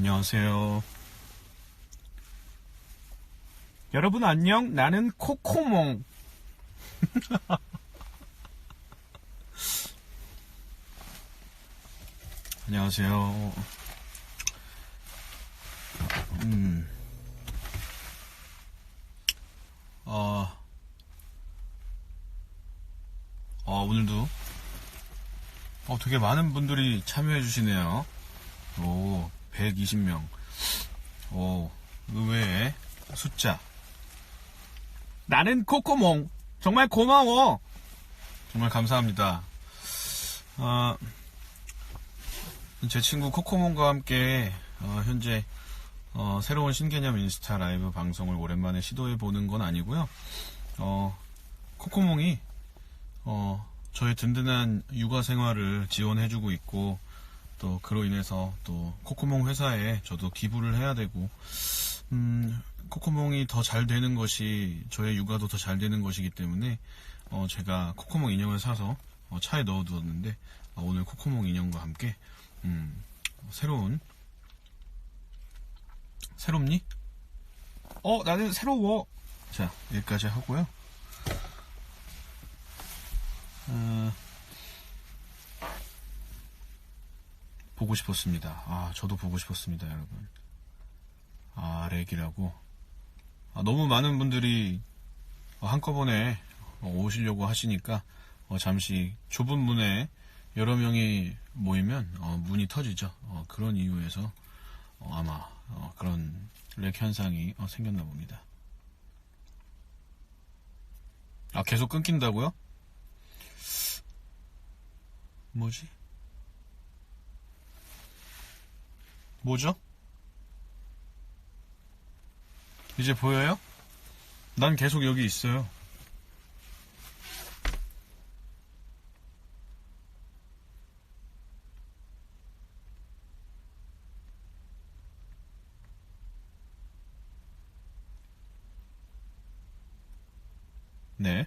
안녕하세요. 여러분 안녕. 나는 코코몽. 안녕하세요. 음. 어, 어, 오늘도, 어, 되게 많은 분들이 참여해 주시네요. 오, 120명. 오, 의외의 숫자. 나는 코코몽. 정말 고마워. 정말 감사합니다. 어, 제 친구 코코몽과 함께 어, 현재 어, 새로운 신개념 인스타 라이브 방송을 오랜만에 시도해 보는 건 아니고요. 어, 코코몽이 어, 저의 든든한 육아 생활을 지원해주고 있고 또 그로 인해서 또 코코몽 회사에 저도 기부를 해야 되고 음, 코코몽이 더 잘 되는 것이 저의 육아도 더 잘 되는 것이기 때문에 어, 제가 코코몽 인형을 사서 어, 차에 넣어두었는데 어, 오늘 코코몽 인형과 함께 음, 새로운 새롭니? 어 나는 새로워 자 여기까지 하고요 보고 싶었습니다 아 저도 보고 싶었습니다 여러분 아 렉이라고 아, 너무 많은 분들이 어, 한꺼번에 어, 오시려고 하시니까 어, 잠시 좁은 문에 여러 명이 모이면 어, 문이 터지죠. 어, 그런 이유에서 어, 아마 어, 그런 렉 현상이 어, 생겼나 봅니다. 아 계속 끊긴다고요? 뭐지? 뭐죠? 이제 보여요? 난 계속 여기 있어요. 네.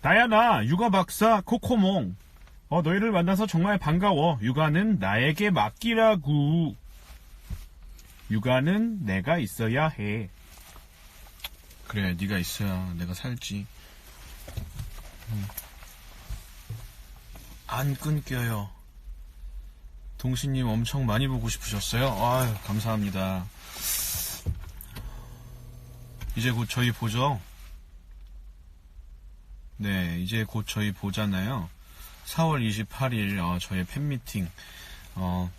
나야 나 육아 박사 코코몽. 어 너희를 만나서 정말 반가워. 육아는 나에게 맡기라고. 육아는 내가 있어야 해. 그래, 네가 있어야 내가 살지. 음. 안 끊겨요. 동신님 엄청 많이 보고 싶으셨어요? 아유, 감사합니다. 이제 곧 저희 보죠? 네, 이제 곧 저희 보잖아요. 4월 28일, 어, 저의 팬미팅, 어,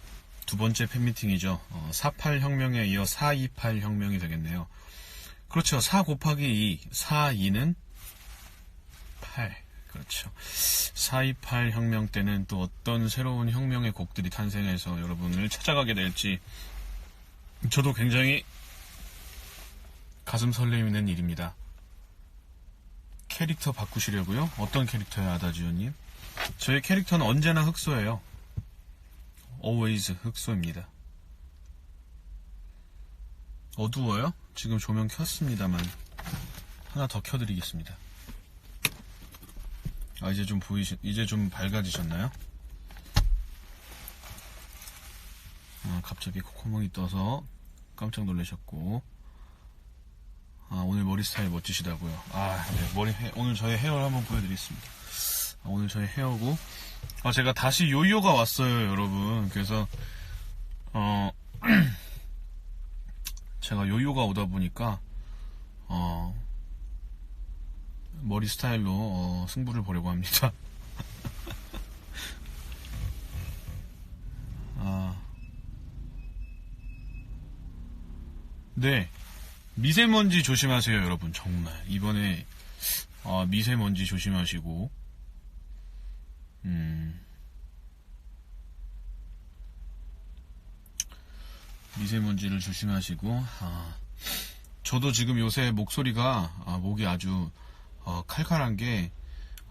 두 번째 팬미팅이죠. 어, 48 혁명에 이어 428 혁명이 되겠네요. 그렇죠. 4 곱하기 2, 4, 2는 8. 그렇죠. 428 혁명 때는 또 어떤 새로운 혁명의 곡들이 탄생해서 여러분을 찾아가게 될지 저도 굉장히 가슴 설레이는 일입니다. 캐릭터 바꾸시려고요? 어떤 캐릭터요, 아다지오님? 저의 캐릭터는 언제나 흑소예요. always 흑소입니다. 어두워요? 지금 조명 켰습니다만 하나 더 켜드리겠습니다. 아 이제 좀 보이시 이제 좀 밝아지셨나요? 아, 갑자기 코코몽이 떠서 깜짝 놀라셨고 아 오늘 머리 스타일 멋지시다고요. 아 네, 머리 헤- 오늘 저의 헤어를 한번 보여드리겠습니다. 아, 오늘 저의 헤어고 아 제가 다시 요요가 왔어요 여러분. 그래서 어 제가 요요가 오다 보니까 어 머리 스타일로 어, 승부를 보려고 합니다. 아. 네. 미세먼지 조심하세요, 여러분. 정말. 이번에 아, 미세먼지 조심하시고 음. 미세먼지를 조심하시고 아, 저도 지금 요새 목소리가 아, 목이 아주 어, 칼칼한 게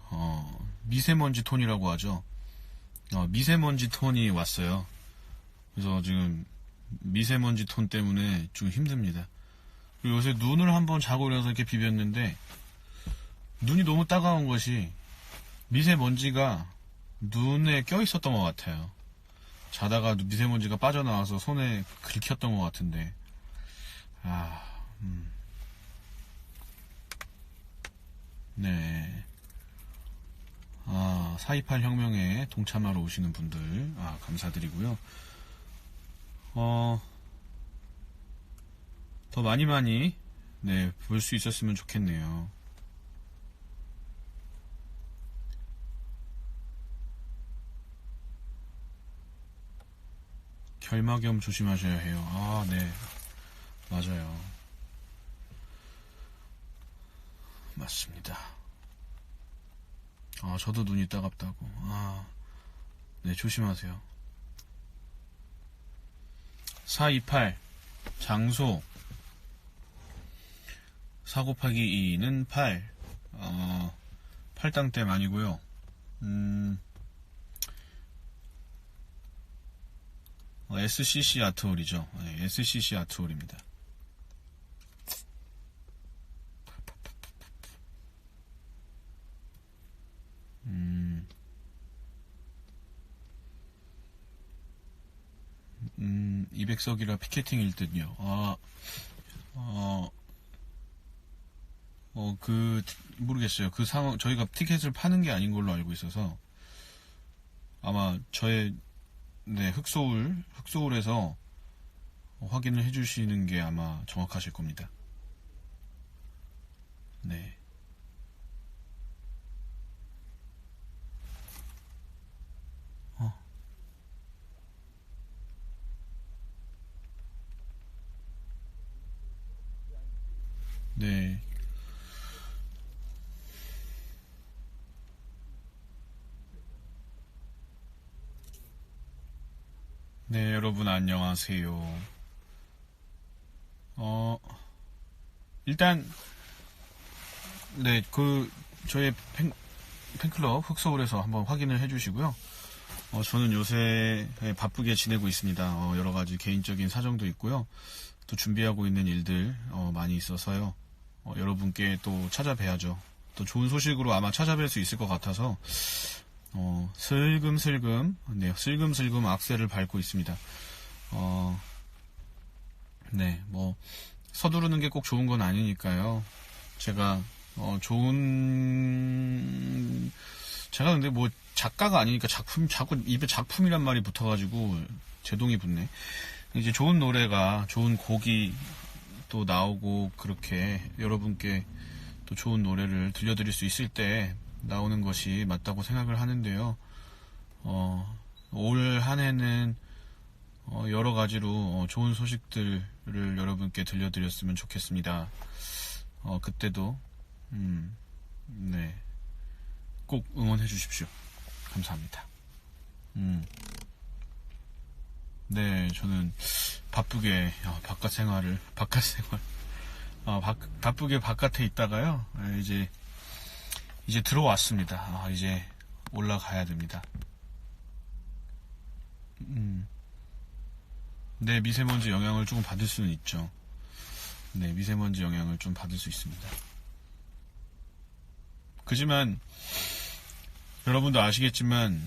어, 미세먼지 톤이라고 하죠. 어, 미세먼지 톤이 왔어요. 그래서 지금 미세먼지 톤 때문에 좀 힘듭니다. 요새 눈을 한번 자고 일어나서 이렇게 비볐는데 눈이 너무 따가운 것이 미세먼지가 눈에 껴 있었던 것 같아요. 자다가 미세먼지가 빠져나와서 손에 긁혔던 것 같은데 아, 음. 네. 아, 428 혁명에 동참하러 오시는 분들, 아, 감사드리고요. 어, 더 많이 많이, 네, 볼 수 있었으면 좋겠네요. 결막염 조심하셔야 해요. 아, 네. 맞아요. 맞습니다. 아, 저도 눈이 따갑다고. 아, 네, 조심하세요. 428, 장소. 4 곱하기 2는 8. 어, 팔당댐 아니고요. 음, 어, SCC 아트홀이죠. 네, SCC 아트홀입니다. 음, 음, 200석이라 피켓팅일 듯요. 아, 어, 어, 그, 모르겠어요. 그 상황, 저희가 티켓을 파는 게 아닌 걸로 알고 있어서, 아마 저의, 네, 흑소울, 흑소울에서 확인을 해주시는 게 아마 정확하실 겁니다. 네. 어. 네. 네, 여러분 안녕하세요. 어, 일단, 네, 그, 저희 팬, 팬클럽 흑서울에서 한번 확인을 해주시고요. 어, 저는 요새 네, 바쁘게 지내고 있습니다. 어, 여러 가지 개인적인 사정도 있고요. 또 준비하고 있는 일들 어, 많이 있어서요. 어, 여러분께 또 찾아뵈야죠. 또 좋은 소식으로 아마 찾아뵐 수 있을 것 같아서 어, 슬금슬금 네, 슬금슬금 악셀을 밟고 있습니다. 어, 네, 뭐 서두르는 게 꼭 좋은 건 아니니까요. 제가 어, 좋은 제가 근데 뭐 작가가 아니니까 작품 자꾸 입에 작품이란 말이 붙어가지고 제동이 붙네. 이제 좋은 노래가 좋은 곡이 또 나오고 그렇게 여러분께 또 좋은 노래를 들려드릴 수 있을 때 나오는 것이 맞다고 생각을 하는데요. 어, 올 한 해는 어, 여러 가지로 어, 좋은 소식들을 여러분께 들려드렸으면 좋겠습니다. 어, 그때도 음, 네, 꼭 응원해 주십시오. 감사합니다. 음. 네, 저는 바쁘게 아, 바깥 생활을 바깥 생활 아, 바, 바쁘게 바깥에 있다가요. 아, 이제 이제 들어왔습니다. 아, 이제 올라가야 됩니다. 음. 네, 미세먼지 영향을 조금 받을 수는 있죠. 네, 미세먼지 영향을 좀 받을 수 있습니다. 그지만 여러분도 아시겠지만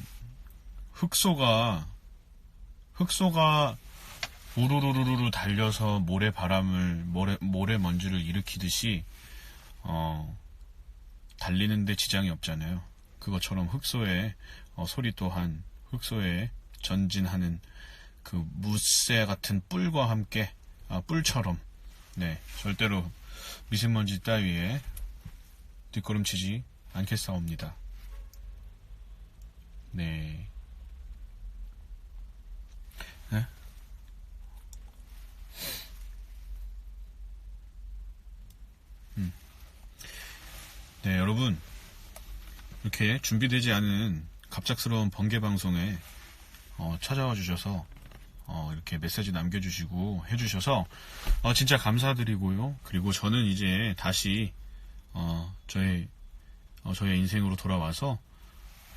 흑소가 흑소가 우르르르르 달려서 모래 바람을 모래 모래 먼지를 일으키듯이 어 달리는데 지장이 없잖아요. 그것처럼 흑소의 어, 소리 또한 흑소의 전진하는 그 무쇠 같은 뿔과 함께 아, 뿔처럼 네 절대로 미세먼지 따위에 뒷걸음치지 않겠사옵니다. 네. 네? 네, 여러분. 이렇게 준비되지 않은 갑작스러운 번개 방송에 어, 찾아와 주셔서 어, 이렇게 메시지 남겨주시고 해주셔서 어, 진짜 감사드리고요. 그리고 저는 이제 다시 어, 저의 어, 저의 인생으로 돌아와서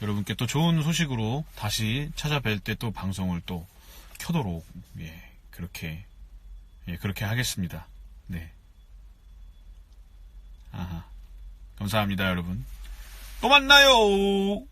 여러분께 또 좋은 소식으로 다시 찾아뵐 때 또 방송을 또 켜도록 예, 그렇게 예, 그렇게 하겠습니다. 네. 아하. 감사합니다, 여러분. 또 만나요!